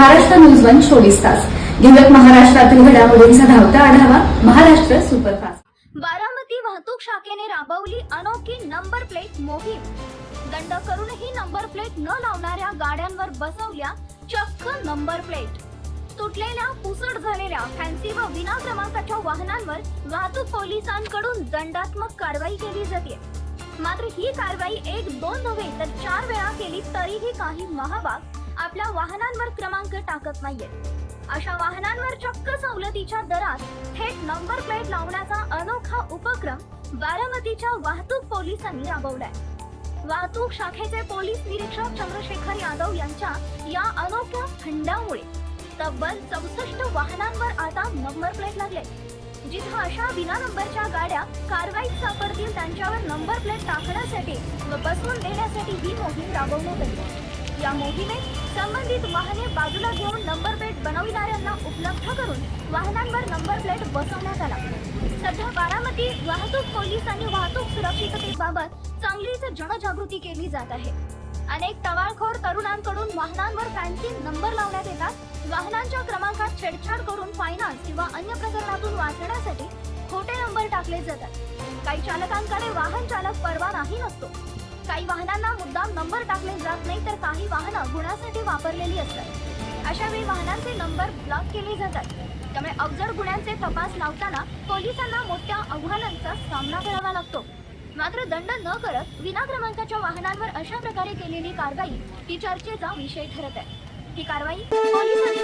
Maharashtra news one चोवीस तास. घेऊयात महाराष्ट्रातील घडामोडींचा धावता आढावा महाराष्ट्र सुपरफास्ट. बारामती वाहतूक शाखेने राबवली अनोखी नंबर प्लेट मोहीम. दंड करूनही नंबर प्लेट न लावणाऱ्या गाड्यांवर बसवल्या चक्क नंबर प्लेट. तुटलेल्या पुसट झालेल्या फॅन्सी व विना क्रमांकाच्या वाहनांवर वाहतूक पोलिसांकडून दंडात्मक कारवाई केली जाते. मात्र ही कारवाई एक दोन नव्हे तर चार वेळा केली तरीही काही महाभाग आपल्या वाहनांवर क्रमांक टाकत नाहीयेत अशा वाहनांवर चक्क सवलतीच्या दरात थेट नंबर प्लेट लावण्याचा अनोखा उपक्रम बारामतीच्या वाहतूक पोलिसांनी राबवलाय. वाहतूक शाखेचे पोलीस निरीक्षक चंद्रशेखर यादव यांच्या या अनोख्या खंडामुळे तब्बल चौसष्ट वाहनांवर आता नंबर प्लेट लागले. जिथं अशा विना नंबरच्या गाड्या कारवाईत सापडतील त्यांच्यावर नंबर प्लेट टाकण्यासाठी व बसवून देण्यासाठी ही मोहीम राबवण्यात आली. या मोहिमेत संबंधित वाहने बाजूला घेऊन नंबर प्लेट बनविणाऱ्यांना उपलब्ध करून वाहनांवर नंबर प्लेट बसवण्यात आला. सध्या बारामती वाहतूक पोलिसांनी वाहतूक सुरक्षिततेबाबत चांगलीच जनजागृती केली जात आहे. अनेक टवाळखोर तरुणांकडून वाहनांवर फॅन्सी नंबर लावण्यात येतात. वाहनांच्या क्रमांकात छेडछाड करून फायनान्स किंवा अन्य प्रकरणातून वाचण्यासाठी खोटे नंबर टाकले जातात. काही चालकांकडे वाहन चालक परवानाही नसतो. काही वाहनांना मुद्दाम नंबर टाकले जात नाही तर काही वाहनं गुन्ह्यासाठी वापरलेली असतात. अशा वेळी वाहनांचे नंबर ब्लॉक केले जातात. त्यामुळे अवजड गुन्ह्यांचे तपास लावताना पोलिसांना मोठ्या आव्हानांचा सामना करावा लागतो. मात्र दंड न करत विना क्रमांकाच्या वाहनांवर अशा प्रकारे केलेली कारवाई ही चर्चेचा विषय ठरत आहे. ही कारवाई पोलिसांनी